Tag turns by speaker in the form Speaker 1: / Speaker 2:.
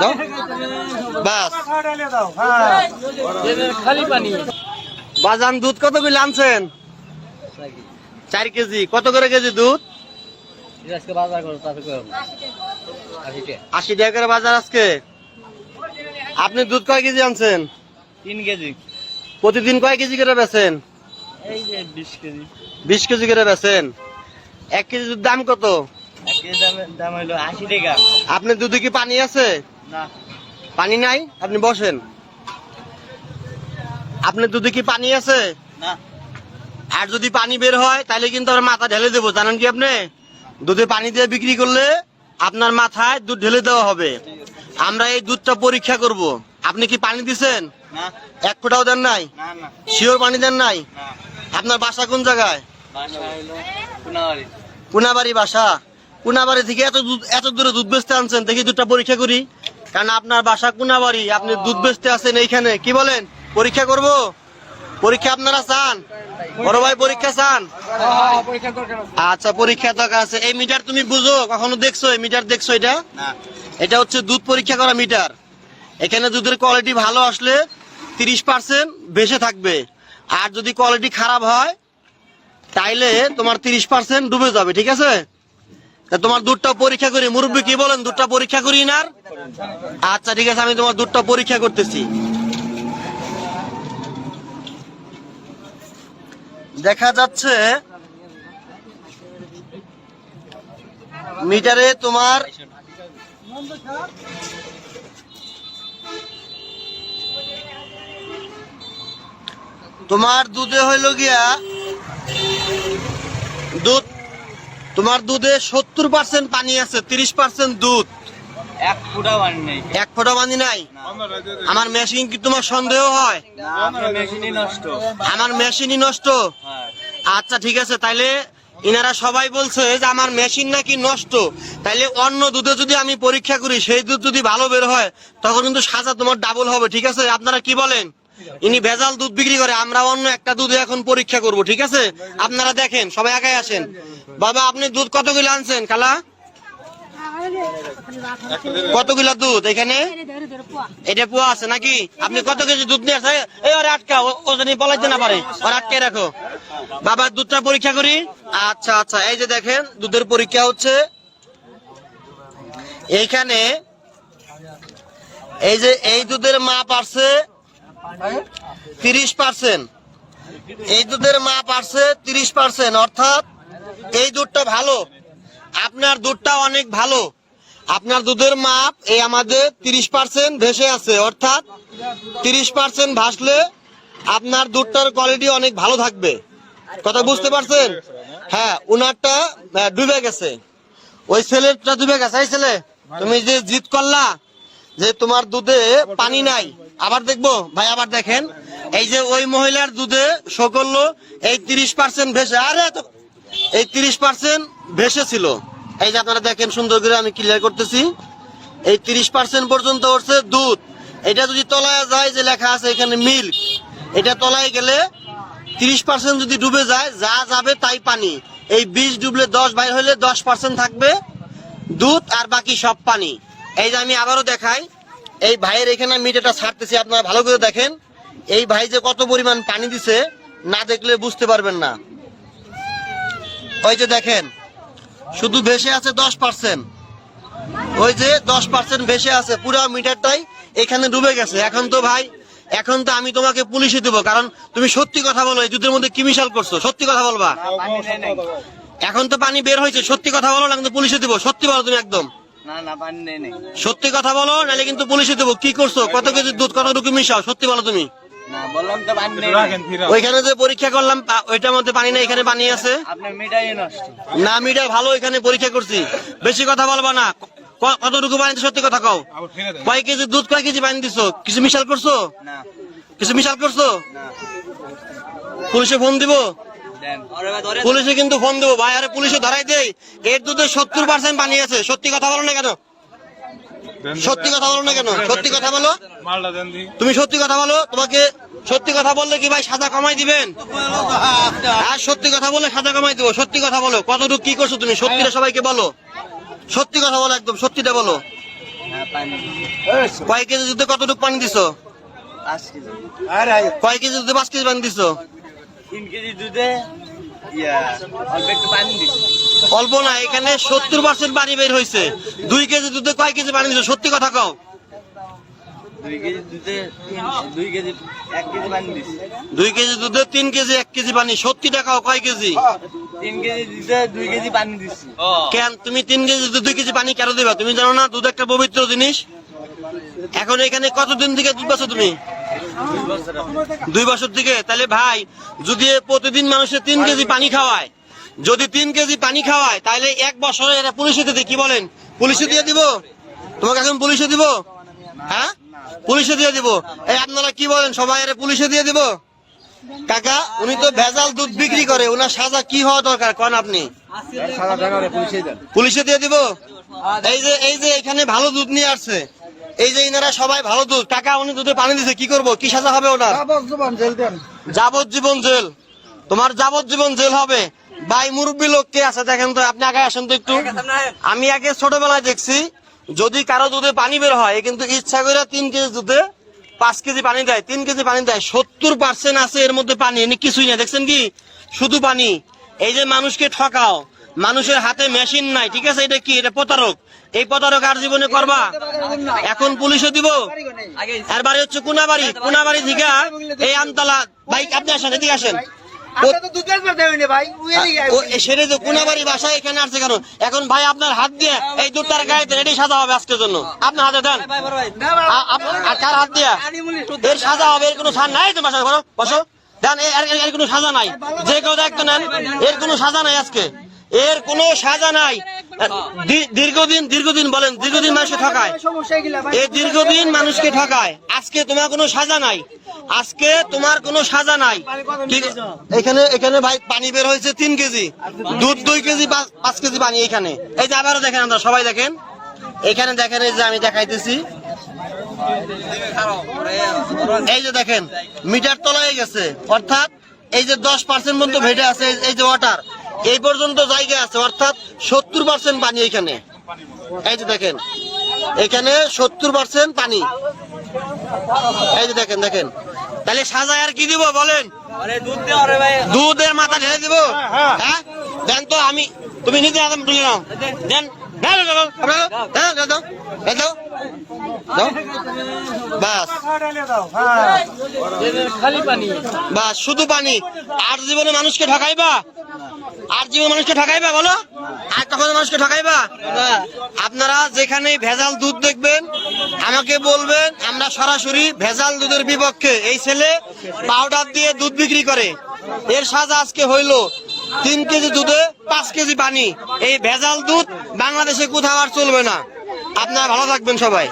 Speaker 1: দাও। বাস।
Speaker 2: খালি পানি
Speaker 1: বাজান দুধ কত করে আনছেন? চার কেজি। কত করে কেজি দুধ?
Speaker 2: আশি টাকা
Speaker 1: করে বাজার আজকে। আপনি দুধ কয় কেজি আনছেন?
Speaker 2: তিন কেজি।
Speaker 1: প্রতিদিন কয় কেজি করে
Speaker 2: যে বিশ কেজি।
Speaker 1: করে বেচেন। এক কেজি দুধ দাম কত?
Speaker 2: এক দাম হলো আশি টাকা।
Speaker 1: আপনি দুধে কি পানি আছে? পানি নাই? আপনি বসেন। আপনার দুধে কি পানি আছে? আর যদি পানি বের হয় তাহলে কিন্তু আমার মাথা ঢেলে দেবো। জানেন কি আপনি? দুধে পানি দিয়ে বিক্রি করলে আপনার মাথায় দুধ ঢেলে দেওয়া হবে। আমরা এই দুধটা পরীক্ষা করব। আপনি কি পানি দিছেন? এক ফোঁটাও দেন নাই? শিওর পানি দেন নাই? আপনার বাসা কোন জায়গায়?
Speaker 2: বাসা হলো কোনাবাড়ি
Speaker 1: কুনাবাড়ি বাসা। পুনাবাড়ি থেকে এত দুধ এত দূরে দুধ বেচতে আনছেন দেখি দুধটা পরীক্ষা করি। কারণ আপনার বাসা কুনাবাড়ি আপনি দুধ বেচতে আছেন এইখানে। কি বলেন? পরীক্ষা করব? পরীক্ষা আপনারা চান? বড় ভাই পরীক্ষা চান? আচ্ছা পরীক্ষা দরকার আছে। এই মিটার তুমি বুঝো কখনো দেখছ? এই মিটার দেখছ এটা? এটা হচ্ছে দুধ পরীক্ষা করা মিটার। এখানে দুধের কোয়ালিটি ভালো আসলে তিরিশ পার্সেন্ট বেশি থাকবে। আর যদি কোয়ালিটি খারাপ হয় তাইলে তোমার তিরিশ পার্সেন্ট ডুবে যাবে ঠিক আছে? তোমার দুধটা পরীক্ষা করি, মুরব্বী কি বলেন? দুধটা পরীক্ষা করি না আচ্ছা ঠিক আছে, আমি তোমার দুধটা পরীক্ষা করতেছি। দেখা যাচ্ছে মিটারে তোমার তোমার দুধে হইল গিয়া দুধ তোমার দুধে সত্তর পার্সেন্ট পানি আছে তিরিশ পার্সেন্ট দুধ।
Speaker 2: এক ফুটা পানি নেই।
Speaker 1: এক ফোঁটা পানি নাই? আমার মেশিন কি তোমার সন্দেহ হয়? আমার মেশিনই নষ্ট। আচ্ছা ঠিক আছে তাইলে ইনারা সবাই বলছে যে আমার মেশিন নাকি নষ্ট। তাইলে অন্য দুধে যদি আমি পরীক্ষা করি সেই দুধ যদি ভালো বের হয় তখন কিন্তু সাজা তোমার ডাবল হবে ঠিক আছে? আপনারা কি বলেন? ইনি ভেজাল দুধ বিক্রি করে আমরা অন্য একটা দুধে এখন পরীক্ষা করব ঠিক আছে? আপনারা দেখেন সবাই একাই আসেন। বাবা, আপনি দুধ কত কিলো আনছেন কালা কত কিলো দুধ এখানে? এটা পোয়া আছে নাকি? আপনি কত কেজি দুধ নিয়ে আটকা, ও- জানি পলাইতে না পারে। ওর আটকে রাখো। বাবা, দুধটা পরীক্ষা করি। আচ্ছা আচ্ছা এই যে দেখেন, দুধের পরীক্ষা হচ্ছে। এইখানে এই যে এই দুধের মাপ আছে তিরিশ পার্সেন্ট। এই দুধের মাপ আছে তিরিশ পার্সেন্ট, অর্থাৎ এই দুধটা ভালো। আপনার দুধটা অনেক ভালো। আপনার দুধের মাপ এই আমাদের তিরিশ পার্সেন্ট ভেসে আছে। অর্থাৎ তিরিশ পার্সেন্ট ভাসলে আপনার দুধটার কোয়ালিটি অনেক ভালো থাকবে। কথা বুঝতে পারছেন? হ্যাঁ উনারটা ডুবে গেছে। ওই ছেলেটা ডুবে গেছে। এই ছেলে, তুমি যে জিত করলা যে তোমার দুধে পানি নাই। আবার দেখব? ভাই, আবার দেখেন। এই যে ওই মহিলার দুধে সকল এই তিরিশ পার্সেন্ট ভেসে। আরে এই তিরিশ পার্সেন্ট ভেসে ছিল। এই যে আপনারা দেখেন সুন্দর করে আমি ক্লিয়ার করতেছি। এই তিরিশ পার্সেন্ট পর্যন্ত হচ্ছে দুধ। এটা যদি তলায় যায় যে লেখা আছে এখানে মিল্ক এটা তলায় গেলে তিরিশ পার্সেন্ট যদি ডুবে যায়, যা যাবে তাই পানি। এই বিষ ডুবলে দশ বাইর হলে দশ পার্সেন্ট থাকবে দুধ আর বাকি সব পানি। এই যে আমি আবারও দেখাই, এই ভাইয়ের এখানে মিটারটা ছাড়তেছি, আপনারা ভালো করে দেখেন। এই ভাই যে কত পরিমাণ পানি দিছে, না দেখলে বুঝতে পারবেন না। ওই যে দেখেন শুধু ভেসে আছে দশ পার্সেন্ট ওই যে দশ পার্সেন্ট ভেসে আছে পুরো মিটারটাই এখানে ডুবে গেছে। এখন তো ভাই এখন তো আমি তোমাকে পুলিশে দেবো কারণ তুমি সত্যি কথা বলো এই দুধের মধ্যে কি মিশাল করছ? সত্যি কথা বলবা? এখন তো পানি বের হয়েছে সত্যি কথা বলো না কিন্তু পুলিশে দেবো। সত্যি বলো তুমি একদম। সত্যি কথা বলো নাহলে কিন্তু পুলিশে দেবো। কি করছ? কত কেজি দুধ কতটুকু মিশাও? সত্যি বলো তুমি।
Speaker 2: না বললাম তো পানি নেই।
Speaker 1: ওইখানে যে পরীক্ষা করলাম ওইটার মধ্যে পানি নেই এখানে পানি আছে?
Speaker 2: মিটাই
Speaker 1: না মিটা ভালো এখানে পরীক্ষা করছি। বেশি কথা বলবা না। কতটুকু পানি সত্যি কথা কও? কয় কেজি দুধ কয় কেজি পানি দিছো? কিছু মিশাল করছ?
Speaker 2: না।
Speaker 1: কিছু মিশাল করছ? পুলিশে ফোন দিব? পুলিশে কিন্তু ফোন দেবো। ভাই আরে পুলিশে ধরাই দেই। এর দুধে সত্তর পার্সেন্ট পানি আছে। সত্যি কথা বলো না কেন? সত্যি কথা বলো না কেন? সত্যি কথা বলো।
Speaker 3: মালটা দেন দি
Speaker 1: তুমি সত্যি কথা বলো তোমাকে সত্যি কথা বললে কি ভাই সাদা কমাই দিবেন? আর সত্যি কথা বলে সাদা কমাই দিব সত্যি কথা বলো। কতটুকু কি করছ তুমি? সত্যিটা সবাইকে বলো। সত্যি কথা বলো একদম সত্যিটা বলো।
Speaker 2: হ্যাঁ
Speaker 1: কয় কেজি দুধে কতটুকু পানি দিছো? কয় কেজি দুধে পাঁচ কেজি পানি দিছো?
Speaker 2: তিন কেজি দুধে অল্প একটু পানি দিছি।
Speaker 1: অল্প না এখানে সত্তর পার্সেন্ট পানি বের হয়েছে দুই কেজি দুধে কয় কেজি পানি দিছো? সত্যি কথা কও।
Speaker 2: দুই কেজি দুধে তিন দুই কেজি এক কেজি পানি দিছি।
Speaker 1: দুই কেজি দুধে তিন কেজি এক কেজি পানি। সত্যি টাকাও কয় কেজি?
Speaker 2: তিন কেজি দুধে দুই কেজি পানি দিছি।
Speaker 1: কেন? তুমি তিন কেজি দুধ দুই কেজি পানি কেন দিবা? তুমি জানো না দুধ একটা পবিত্র জিনিস। এখন এখানে কতদিন থেকে দুধ পাচ্ছ তুমি?
Speaker 2: দুই বছর হবে।
Speaker 1: দুই বছর থেকে? তাহলে ভাই যদি প্রতিদিন মানুষের তিন কেজি পানি খাওয়ায় যদি তিন কেজি পানি খাওয়ায় তাহলে এক বছরে এরা পুলিশে দিতে কি বলেন? পুলিশে দিয়ে দিব? তোমাকে এখন পুলিশে দিব? হ্যাঁ? পুলিশে দিয়ে দিব। এই আপনারা কি বলেন? সবাই এরা পুলিশে দিয়ে দিব? কাকা উনি তো ভেজাল দুধ বিক্রি করে ওনার সাজা কি হওয়া দরকার? কন আপনি। পুলিশে দিয়ে দিব? এই যে এই যে এখানে ভালো দুধ নিয়ে আসছে। এই যে ইনারা সবাই ভালো দুধ। কাকা উনি দুধে পানি দিছে কি করব? কি সাজা হবে ওনার? যাবজ্জীবন জেল। তোমার যাবজ্জীবন জেল হবে। ভাই মুরব্বী লোক কে আছে দেখেন তো আপনি আগে আসেন তো একটু। আমি আগে ছোটবেলায় দেখছি যদি কারও দুধে পানি বের হয় কিন্তু ইচ্ছা করে তিন কেজি দুধে পাঁচ কেজি পানি দেয় তিন কেজি পানি দেয় সত্তর পার্সেন্ট আছে এর মধ্যে পানি এনে কিছুই না দেখছেন কি? শুধু পানি। এই যে মানুষকে ঠকাও মানুষের হাতে মেশিন নাই ঠিক আছে? এটা কি? এটা প্রতারক। এই প্রতারক আর জীবনে করবা? এখন পুলিশে দিব? আর বাড়ি হচ্ছে কোনাবাড়ি। কোনাবাড়ি থেকে এই আমতলা। বাইক আপনি আসেন এদিকে আসেন। তো কোনাবাড়ি এখানে আসছে কেন? এখন ভাই আপনার হাত দিয়ে এই দুটার গায়ে রেডি সাজা হবে আজকের জন্য। আপনার হাতে দেন। আ- আর কার হাত দিয়া? এর সাজা হবে এর কোনো সাজা নাই বসো। দেন এর কোনো সাজা নাই। যে কেউ দেখতে নেন এর কোনো সাজা নাই আজকে। এর কোনো সাজা নাই। দীর্ঘদিন দীর্ঘদিন বলেন, দীর্ঘদিন মানুষকে ঠকায়। এই দীর্ঘদিন মানুষকে ঠকায়। আজকে তোমার কোনো সাজা নাই। আজকে তোমার কোনো সাজা নাই। এখানে এখানে ভাই পানি বের হয়েছে তিন কেজি। দুধ দুই কেজি, পাঁচ- কেজি পানি এখানে। এই যে আবারও দেখেন আমরা সবাই দেখেন। এখানে দেখেন এই যে আমি দেখাইতেছি। এই যে দেখেন, মিটার তলায় গেছে। অর্থাৎ এই যে দশ পার্সেন্ট পর্যন্ত ভেটে আছে এই যে ওয়াটার এই পর্যন্ত জায়গা আছে অর্থাৎ সত্তর পার্সেন্ট পানি এখানে এই যে দেখেন এখানে সত্তর পার্সেন্ট পানি এই যে দেখেন দেখেন তাহলে সাজায় আর কি দিব বলেন দুধের মাথা ঢেলে দিব হ্যাঁ দেন তো আমি তুমি নিজে আদম তুলে নাও দেন শুধু পানি আর জীবনে মানুষকে ঢাকাইবা আর জীবনে মানুষকে ঠকাইবা বলো? আর কখনো মানুষকে ঠকাইবা? আপনারা যেখানে ভেজাল দুধ দেখবেন আমাকে বলবেন আমরা সরাসরি ভেজাল দুধের বিপক্ষে এই ছেলে পাউডার দিয়ে দুধ বিক্রি করে। এর সাজা আজকে হইল তিন কেজি দুধে পাঁচ কেজি পানি। এই ভেজাল দুধ বাংলাদেশে কোথাও আর চলবে না। আপনারা ভালো থাকবেন সবাই।